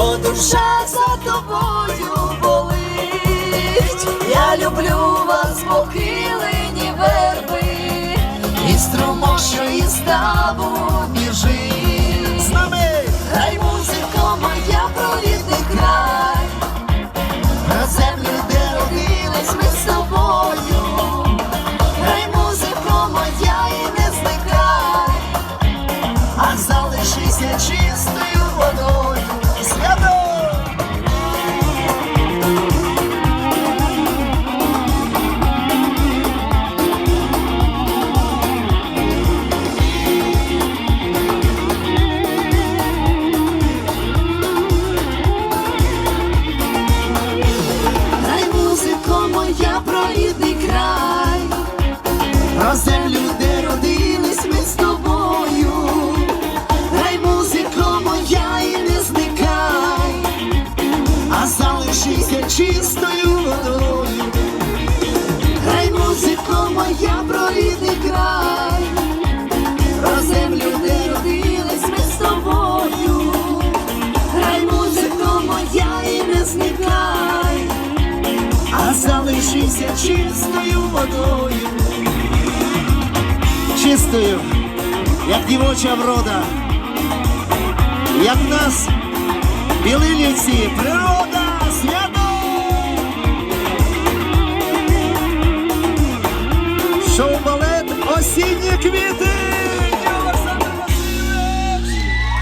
бо душа за тобою болить. Я люблю вас, похилені верби, і струмок, що із табу біжить. Зникай, а залишися чистою водою. Чистою, як дівоча врода, як нас білилівці, природа, свято! Шоу балет осінні квіти!